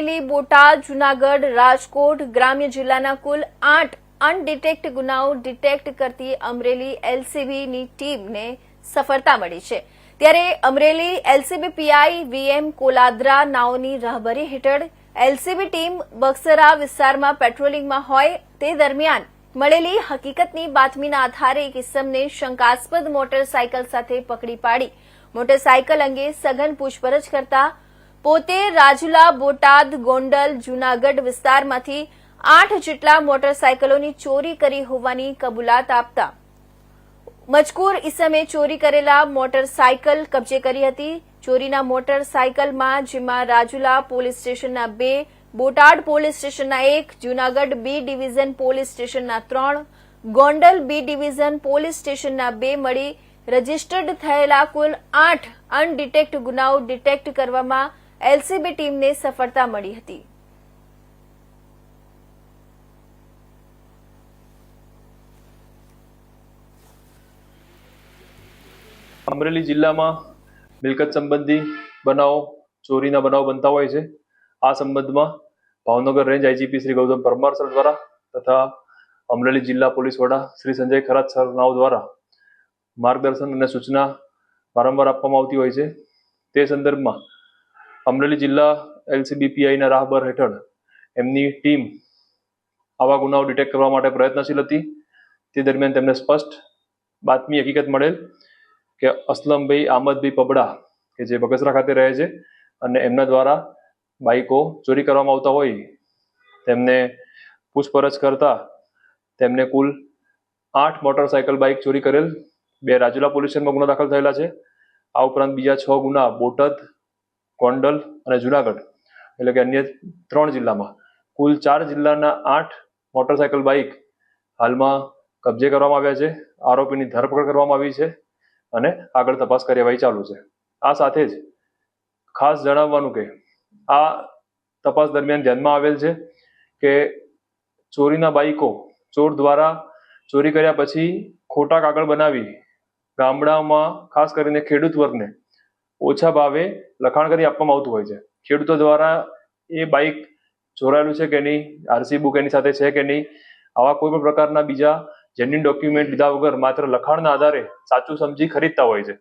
અમરેલી બોટાદ, જુનાગઢ, રાજકોટ ગ્રામ્ય જિલ્લાના કુલ આઠ અનડિટેક્ટ ગુનાઓ ડિટેક્ટ કરતી અમરેલી એલસીબીની ટીમને સફળતા મળી છે. ત્યારે Amreli LCB PI VM Koladra નાઓની રાહબરી હેઠળ એલસીબી ટીમ બક્સરા વિસ્તારમાં પેટ્રોલિંગમાં હોય તે દરમિયાન મળેલી હકીકતની બાતમીના આધારે એક ઇસમને શંકાસ્પદ મોટરસાયકલ સાથે પકડી પાડી. મોટરસાયકલ અંગે સઘન પૂછપરછ કરતા પોતે રાજુલા, બોટાદ, ગોંડલ, જૂનાગઢ વિસ્તારમાંથી આઠ જેટલા મોટરસાયકલોની ચોરી કરી હોવાની કબૂલાત આપતા મજકૂર ઇસમે ચોરી કરેલા મોટરસાયકલ કબજે કરી હતી. ચોરીના મોટરસાયકલમાં, જેમાં રાજુલા પોલીસ સ્ટેશનના બે બોટાડ પોલીસ સ્ટેશનના એક, જૂનાગઢ બી ડિવિઝન પોલીસ સ્ટેશનના ત્રણ, ગોંડલ બી ડિવિઝન પોલીસ સ્ટેશનના બે મળી રજીસ્ટર્ડ થયેલા કુલ આઠ અનડિટેક્ટ ગુનાઓ ડિટેક્ટ કરવામાં એલસીબી ટીમને સફળતા મળી હતી. અમરેલી જિલ્લામાં મિલકત સંબંધી બનાવો, ચોરીના બનાવો બનતા હોય છે. આ સંબંધમાં Bhavnagar range IGP Shri Gautam Parmar sir દ્વારા તથા અમરેલી જિલ્લા પોલીસ વડા શ્રી સંજય ખરાત સર નાઓ દ્વારા માર્ગદર્શન અને સૂચના વારંવાર આપવામાં આવતી હોય છે. તે સંદર્ભમાં અમરેલી જિલ્લા એલસીબીપીઆઈના રાહબર હેઠળ એમની ટીમ આવા ગુનાઓ ડિટેક્ટ કરવા માટે પ્રયત્નશીલ હતી. તે દરમિયાન તેમને સ્પષ્ટ બાતમી હકીકત મળેલ કે અસલમભાઈ આમદભાઈ પબડા, કે જે બગસરા ખાતે રહે છે અને એમના દ્વારા બાઇકો ચોરી કરવામાં આવતા હોય, તેમને પૂછપરછ કરતા તેમને કુલ આઠ મોટરસાયકલ બાઇક ચોરી કરેલ. બે રાજુલા પોલીસ સ્ટેશનમાં ગુનો દાખલ થયેલા છે. આ ઉપરાંત બીજા છ ગુના બોટાદ ગોંડલ અને જુનાગઢ, એટલે કે અન્ય ત્રણ જિલ્લામાં. કુલ ચાર જિલ્લાના આઠ મોટરસાયકલ બાઇક હાલમાં કબજે કરવામાં આવ્યા છે, આરોપીની ધરપકડ કરવામાં આવી છે અને આગળ તપાસ કાર્યવાહી ચાલુ છે. આ સાથે જ ખાસ જણાવવાનું કે આ તપાસ દરમિયાન ધ્યાનમાં આવેલ છે કે ચોરીના બાઈકો ચોર દ્વારા ચોરી કર્યા પછી ખોટા કાગળ બનાવી ગામડામાં ખાસ કરીને ખેડૂત વર્ગને ઓછા ભાવે લખાણ કરી આપવામાં આવતું હોય છે. ખેડૂતો દ્વારા એ બાઈક જોડાયેલું છે કે નહીં, આરસી બુક એની સાથે છે કે નહીં, આવા કોઈ પણ પ્રકારના બીજા જેન્યુન ડોક્યુમેન્ટ લીધા વગર માત્ર લખાણના આધારે સાચું સમજી ખરીદતા હોય છે.